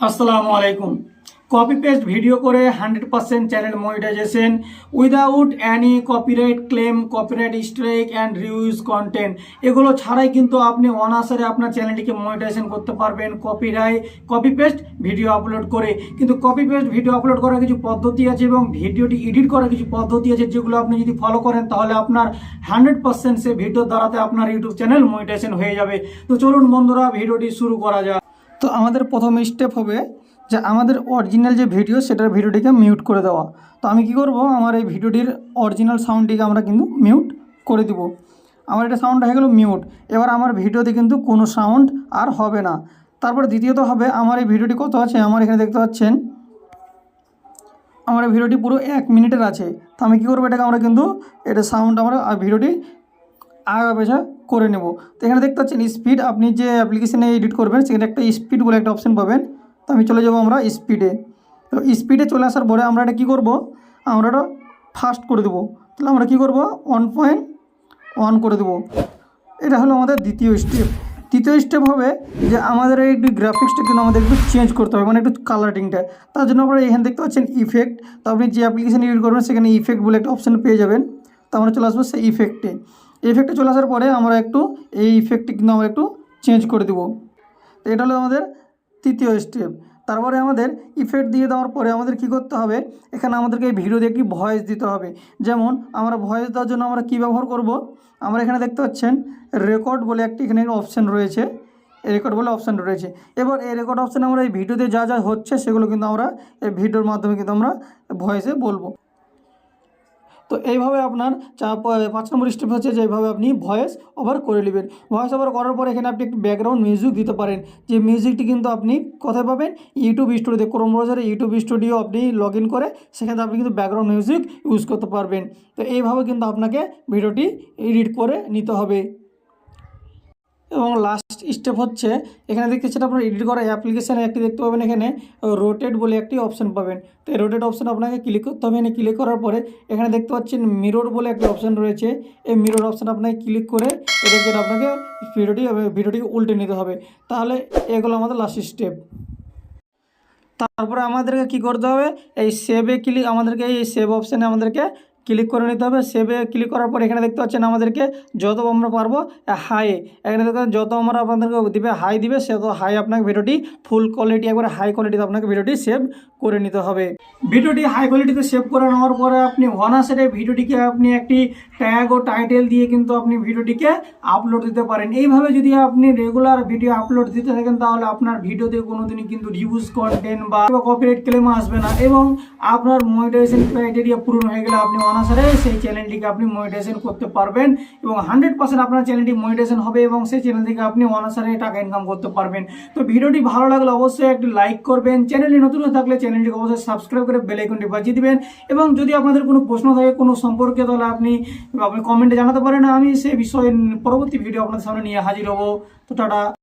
আসসালামু আলাইকুম। Copy paste video করে hundred percent channel monetization without any copyright claim copyright strike and reuse content এগুলো ছাড়াই কিন্তু আপনি অনাসারে আপনার চ্যানেলটিকে মনিটাইজেশন করতে পারবেন copyright copy paste video upload করে। কিন্তু কপি পেস্ট ভিডিও আপলোড করার কিছু পদ্ধতি আছে এবং ভিডিওটি এডিট করার কিছু পদ্ধতি আছে যেগুলো আপনি যদি ফলো করেন তাহলে আপনার হান্ড্রেড পার্সেন্ট সে ভিডিও দ্বারাতে আপনার ইউটিউব চ্যানেল মনিটাইজেশন হয়ে যাবে। তো চলুন বন্ধুরা ভিডিওটি শুরু করা যাক। তো আমাদের প্রথম স্টেপ হবে যে আমাদের অরিজিনাল যে ভিডিও সেটার ভিডিওটিকে মিউট করে দেওয়া। তো আমি কি করব? আমার এই ভিডিওটির অরিজিনাল সাউন্ডটিকে আমরা কিন্তু মিউট করে দিব। আমার এটা সাউন্ড হয়ে গেল মিউট এবার আমার ভিডিওতে কিন্তু কোনো সাউন্ড আর হবে না। তারপর দ্বিতীয়ত হবে, আমার এই ভিডিওটি কত আছে? আমার এখানে দেখতে পাচ্ছেন, আমার ভিডিওটি পুরো এক মিনিটের আছে। তো আমি কী করব? এটাকে আমরা কিন্তু, এটা সাউন্ড আমরা ভিডিওটি আগা পেছা করে নেব। তো এখানে দেখতে পাচ্ছেন স্পিড আপনি যে অ্যাপ্লিকেশানে এডিট করবেন, সেখানে একটা স্পিড বলে একটা অপশান পাবেন। তো আমি চলে যাব আমরা স্পিডে তো স্পিডে চলে আসার পরে আমরা এটা কী করব? আমরা এটা ফাস্ট করে দেবো। তাহলে আমরা কী করব? ওয়ান পয়েন্ট ওয়ান করে দেবো। এটা হলো আমাদের দ্বিতীয় স্টেপ তৃতীয় স্টেপ হবে যে আমাদের এই একটু গ্রাফিক্সটা কিন্তু আমাদের একটু চেঞ্জ করতে হবে মানে একটু কালারিংটা তার জন্য আপনারা এখানে দেখতে পাচ্ছেন ইফেক্ট তো আপনি যে অ্যাপ্লিকেশান ইউজ করবেন, সেখানে ইফেক্ট বলে একটা অপশান পেয়ে যাবেন। তো আমরা চলে আসব সেই ইফেক্টে ইফেক্টে চলে আসার পরে আমরা একটু এই ইফেক্টটি কিন্তু আমরা একটু চেঞ্জ করে দেবো। তো এটা হলো আমাদের তৃতীয় স্টেপ তারপরে আমাদের ইফেক্ট দিয়ে দেওয়ার পরে আমাদের কি করতে হবে? এখানে আমাদেরকে এই ভিডিওতে একটি ভয়েস দিতে হবে। যেমন আমরা ভয়েস দেওয়ার জন্য আমরা কি ব্যবহার করব? আমরা এখানে দেখতে পাচ্ছেন রেকর্ড বলে একটি এখানে অপশান রয়েছে। রেকর্ড বলে অপশান রয়েছে। এবার এই রেকর্ড অপশানে আমরা এই ভিডিওতে যা যা হচ্ছে সেগুলো কিন্তু আমরা এই ভিডিওর মাধ্যমে কিন্তু আমরা ভয়েসে বলব। তো এইভাবে আপনার পাঁচ নম্বর স্টেপ হচ্ছে যে এইভাবে আপনি ভয়েস ওভার করে নেবেন। ভয়েস ওভার করার পর এখানে আপনি একটি ব্যাকগ্রাউন্ড মিউজিক দিতে পারেন। যে মিউজিকটি কিন্তু আপনি কোথায় পাবেন? ইউটিউব স্টুডিওতে ক্রোম ব্রাউজারে ইউটিউব স্টুডিও আপনি লগ ইন করে সেখানে আপনি কিন্তু ব্যাকগ্রাউন্ড মিউজিক ইউজ করতে পারবেন। তো এইভাবে কিন্তু আপনাকে ভিডিওটি এডিট করে নিতে হবে। এবং লাস্ট স্টেপ হচ্ছে, এখানে দেখতে পাচ্ছেন আপনার এডিট করা অ্যাপ্লিকেশানে একটি দেখতে পাবেন এখানে রোটেট বলে একটি অপশান পাবেন। তো এই রোটেট অপশান আপনাকে ক্লিক করতে হবে। এখানে ক্লিক করার পরে এখানে দেখতে পাচ্ছেন মিরর বলে একটি অপশান রয়েছে। এই মিরর অপশান আপনাকে ক্লিক করে এটাকে আপনাকে ভিডিওটি ভিডিওটিকে উল্টে নিতে হবে। তাহলে এগুলো আমাদের লাস্ট স্টেপ তারপরে আমাদেরকে কি করতে হবে? এই সেভে ক্লিক আমাদেরকে এই সেভ অপশানে আমাদেরকে ক্লিক করে নিতে হবে, সেভে ক্লিক করার পর এখানে দেখতে পাচ্ছেন আমাদেরকে যত আমরা পারব হাই এখানে দেখতে যত আমরা আপনাদেরকে দিবে, হাই দিবে, সে তো হাই আপনাকে ভিডিওটি ফুল কোয়ালিটি, একবারে হাই কোয়ালিটিতে আপনাকে ভিডিওটি সেভ করে নিতে হবে। ভিডিওটি হাই কোয়ালিটিতে সেভ করে নেওয়ার পরে আপনি ওয়ানাসেটে ভিডিওটিকে আপনি একটি ট্যাগ ও টাইটেল দিয়ে কিন্তু আপনি ভিডিওটিকে আপলোড দিতে পারেন। এইভাবে যদি আপনি রেগুলার ভিডিও আপলোড দিতে থাকেন, তাহলে আপনার ভিডিওতে কোনোদিনই কিন্তু রিভিউজ কন্টেন্ট বা কপিরাইট ক্লেম আসবে না এবং আপনার মনিটাইজেশন ক্রাইটেরিয়া পূরণ হয়ে গেলে আপনি অনাসারে সেই চ্যানেলটিকে আপনি মনিটাইজেশন করতে পারবেন এবং হান্ড্রেড পার্সেন্ট আপনার চ্যানেলটি মনিটাইজেশন হবে এবং সেই চ্যানেল থেকে আপনি অনাসারে টাকা ইনকাম করতে পারবেন। তো ভিডিওটি ভালো লাগলে অবশ্যই একটি লাইক করবেন। চ্যানেলটি নতুন থাকলে চ্যানেলটিকে অবশ্যই সাবস্ক্রাইব করে বেল আইকনটি বাজিয়ে দিবেন এবং যদি আপনাদের কোনো প্রশ্ন থাকে, কোনো সম্পর্কে তাহলে আপনি আপনি কমেন্টে জানাতে পারেন। আমি সেই বিষয়ে পরবর্তী ভিডিও আপনাদের সামনে নিয়ে হাজির হব। তো টাটা।